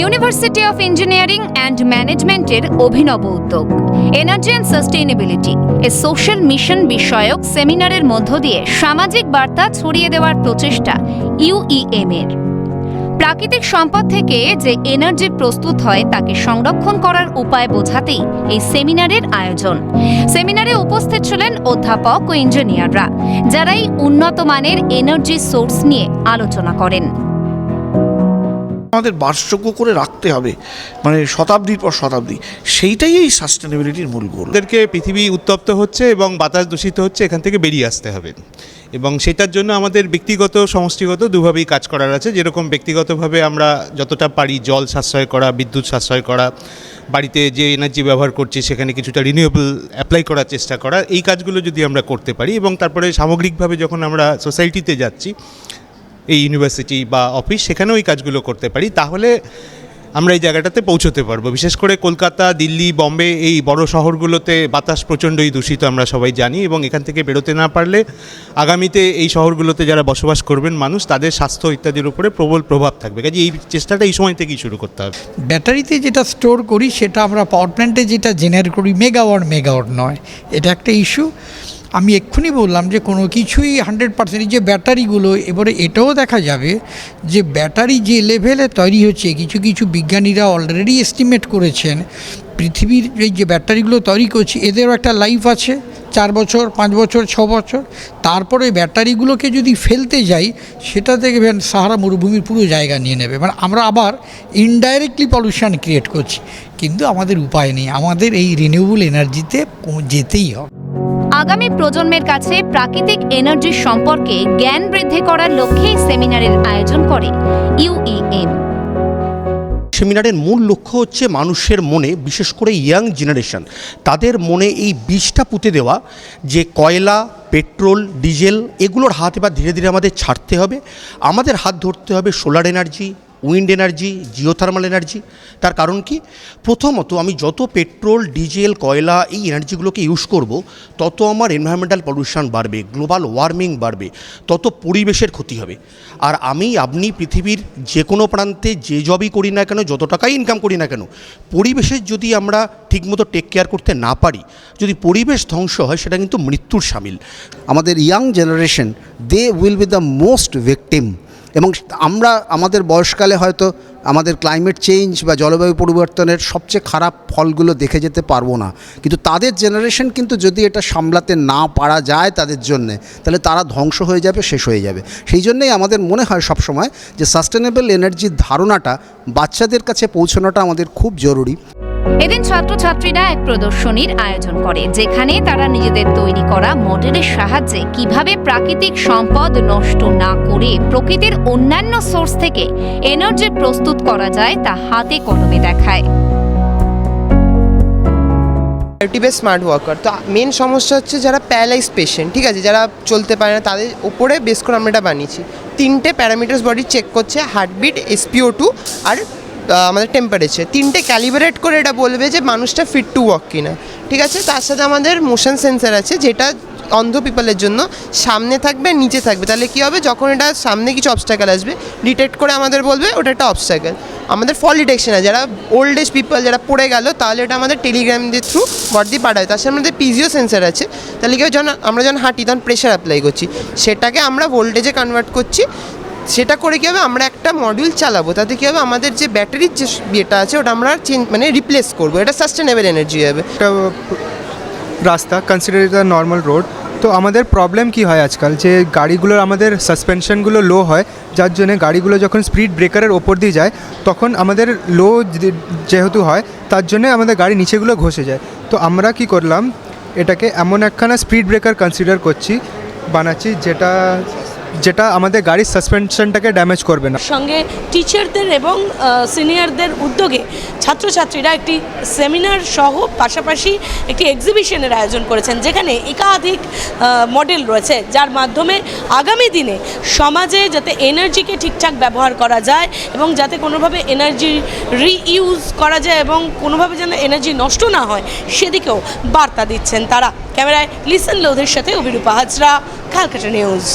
University of engineering and ম্যানেজমেন্টের অভিনব উদ্যোগ। Energy and sustainability a social mission বিষয়ক সেমিনারের মধ্য দিয়ে সামাজিক বার্তা ছড়িয়ে দেওয়ার প্রচেষ্টা ইউইএম এর। প্রাকৃতিক সম্পদ থেকে যে এনার্জি প্রস্তুত হয়, তাকে সংরক্ষণ করার উপায় বোঝাতেই এই সেমিনারের আয়োজন। সেমিনারে উপস্থিত ছিলেন অধ্যাপক ও ইঞ্জিনিয়াররা যারা এই উন্নত মানের এনার্জি সোর্স নিয়ে আলোচনা করেন। আমাদের বাসযোগ্য করে রাখতে হবে মানে শতাব্দীর পর শতাব্দী, সেইটাই এই সাস্টেনেবিলিটির মূল গোল। আমাদেরকে পৃথিবী উত্তপ্ত হচ্ছে এবং বাতাস দূষিত হচ্ছে, এখান থেকে বেরিয়ে আসতে হবে। এবং সেটার জন্য আমাদের ব্যক্তিগত, সমষ্টিগত দুভাবেই কাজ করার আছে। যেরকম ব্যক্তিগতভাবে আমরা যতটা পারি জল সাশ্রয় করা, বিদ্যুৎ সাশ্রয় করা, বাড়িতে যে এনার্জি ব্যবহার করছি, সেখানে কিছুটা রিনিউয়েবল অ্যাপ্লাই করার চেষ্টা করা, এই কাজগুলো যদি আমরা করতে পারি এবং তারপরে সামগ্রিকভাবে যখন আমরা সোসাইটিতে যাচ্ছি এই ইউনিভার্সিটি বা অফিস সেখানেও এই কাজগুলো করতে পারি, তাহলে আমরা এই জায়গাটাতে পৌঁছতে পারব। বিশেষ করে কলকাতা, দিল্লি, বম্বে এই বড় শহরগুলোতে বাতাস প্রচণ্ডই দূষিত আমরা সবাই জানি এবং এখান থেকে বেরোতে না পারলে আগামীতে এই শহরগুলোতে যারা বসবাস করবেন মানুষ, তাদের স্বাস্থ্য ইত্যাদির উপরে প্রবল প্রভাব থাকবে। কাজে এই চেষ্টাটা এই সময় থেকেই শুরু করতে হবে। ব্যাটারিতে যেটা স্টোর করি, সেটা আমরা পাওয়ার প্ল্যান্টে যেটা জেনারেট করি মেগাওয়াট মেগাওয়াট নয়। এটা একটা ইস্যু আমি এক্ষুনি বললাম যে কোনো কিছুই হান্ড্রেড পার্সেন্ট যে ব্যাটারিগুলো, এবারে এটাও দেখা যাবে যে ব্যাটারি যে লেভেলে তৈরি হচ্ছে, কিছু কিছু বিজ্ঞানীরা অলরেডি এস্টিমেট করেছেন, পৃথিবীর এই যে ব্যাটারিগুলো তৈরি করছে, এদেরও একটা লাইফ আছে, চার বছর, পাঁচ বছর, ছ বছর। তারপরে ব্যাটারিগুলোকে যদি ফেলতে যাই, সেটা থেকে সাহারা মরুভূমির পুরো জায়গা নিয়ে নেবে। মানে আমরা আবার ইনডাইরেক্টলি পলিউশন ক্রিয়েট করছি। কিন্তু আমাদের উপায় নেই, আমাদের এই রিনিউয়েবল এনার্জিতে যেতেই হবে। আগামী প্রজন্মের কাছে প্রাকৃতিক এনার্জি সম্পর্কে জ্ঞান বৃদ্ধি করার লক্ষ্যে সেমিনারের আয়োজন করে ইউইএম সেমিনারের মূল লক্ষ্য হচ্ছে মানুষের মনে, বিশেষ করে ইয়াং জেনারেশন, তাদের মনে এই বীজটা পুঁতে দেওয়া যে কয়লা, পেট্রোল, ডিজেল, এগুলোর হাত এবার ধীরে ধীরে আমাদের ছাড়তে হবে। আমাদের হাত ধরতে হবে solar energy wind energy, geothermal energy. তার কারণ কি? প্রথমত আমি যত পেট্রোল, ডিজেল, কয়লা এই এনার্জিগুলোকে ইউজ করব, তত আমার এনভায়রনমেন্টাল পলিউশন বাড়বে, গ্লোবাল ওয়ার্মিং বাড়বে, তত পরিবেশের ক্ষতি হবে। আর আমি, আপনি, পৃথিবীর যে কোনো প্রান্তে যে জবই করি না কেন, যত টাকাই ইনকাম করি না কেন, পরিবেশের যদি আমরা ঠিকমতো টেক কেয়ার করতে না পারি, যদি পরিবেশ ধ্বংস হয়, সেটা কিন্তু মৃত্যুর সামিল। আমাদের young generation they will be the most victim এবং আমরা আমাদের বয়সকালে হয়তো আমাদের ক্লাইমেট চেঞ্জ বা জলবায়ু পরিবর্তনের সবচেয়ে খারাপ ফলগুলো দেখে যেতে পারব না। কিন্তু তাদের জেনারেশন কিন্তু যদি এটা সামলাতে না পারা যায় তাদের জন্যে, তাহলে তারা ধ্বংস হয়ে যাবে, শেষ হয়ে যাবে। সেই জন্যই আমাদের মনে হয় সবসময় যে সাস্টেনেবল এনার্জির ধারণাটা বাচ্চাদের কাছে পৌঁছানোটা আমাদের খুব জরুরি। এদিন ছাত্রছাত্রীরা এক প্রদর্শনীর আয়োজন করে, যেখানে তারা নিজেদের তৈরি করা মডেলের সাহায্যে কীভাবে প্রাকৃতিক সম্পদ নষ্ট না করে প্রকৃতির অন্যান্য সোর্স থেকে এনার্জি প্রস্তুত করা যায় তা হাতে কলমে দেখায়। স্মার্ট ওয়ার্কার তো মেন সমস্যা হচ্ছে যারা প্যারালাইজ পেশেন্ট ঠিক আছে? যারা চলতে পারে না, তাদের উপরে বেস করে আমরা এটা বানিয়েছি। তিনটে প্যারামিটার্স বডি চেক করছে হার্টবিট এসপিও টু আর আমাদের টেম্পারেচার তিনটে ক্যালিব্রেট করে এটা বলবে যে মানুষটা ফিট টু ওয়ার্ক কিনা। ঠিক আছে? তার সাথে আমাদের মোশন সেন্সার আছে যেটা অন্ধ পিপলের জন্য। সামনে থাকবে নিচে থাকবে। তাহলে কী হবে? যখন এটা সামনে কিছু অবস্টাকেল আসবে ডিটেক্ট করে আমাদের বলবে ওটা একটা অবস্টাকেল আমাদের ফল ডিটেকশন আছে। যারা ওল্ড এজ পিপল যারা পড়ে গেল তাহলে এটা আমাদের টেলিগ্রাম দিয়ে থ্রু বট দিয়ে পাঠাবে। তার সাথে আমাদের পিজিও সেন্সার আছে। তাহলে কি হয়, যখন আমরা যখন হাঁটি তখন প্রেশার অ্যাপ্লাই করছি। সেটাকে আমরা ভোল্টেজে কনভার্ট করছি। সেটা করে কী হবে আমরা একটা মডিউল চালাবো? তাতে কী হবে আমাদের যে ব্যাটারির যে ইয়েটা আছে, ওটা আমরা মানে রিপ্লেস করব। এটা সাস্টেনেবল এনার্জি হবে। একটা রাস্তা কনসিডার দ্য নর্মাল রোড তো আমাদের প্রবলেম কি হয় আজকাল? যে গাড়িগুলোর আমাদের সাসপেনশনগুলো লো হয়, যার জন্য গাড়িগুলো যখন স্পিড ব্রেকারের ওপর দিয়ে যায়, তখন আমাদের লো যেহেতু হয়, তার জন্য আমাদের গাড়ি নিচেগুলো ঘষে যায়। তো আমরা কি করলাম, এটাকে এমন একখানা স্পিড ব্রেকার কনসিডার করছি, বানাচ্ছি, যেটা যেটা আমাদের গাড়ির সাসপেনশনটাকে ড্যামেজ করবে না। সঙ্গে টিচারদের এবং সিনিয়রদের উদ্যোগে ছাত্রছাত্রীরা একটি সেমিনার সহ পাশাপাশি একটি এক্সিবিশনের আয়োজন করেছেন, যেখানে একাধিক মডেল রয়েছে, যার মাধ্যমে আগামী দিনে সমাজে যাতে এনার্জিকে ঠিকঠাক ব্যবহার করা যায় এবং যাতে কোনোভাবে এনার্জি রিইউজ করা যায় এবং কোনোভাবে যেন এনার্জি নষ্ট না হয়, সেদিকেও বার্তা দিচ্ছেন তারা। ক্যামেরায় লিসন লোধের সাথে অভিরূপা হাজরা ক্যালকাটা নিউজ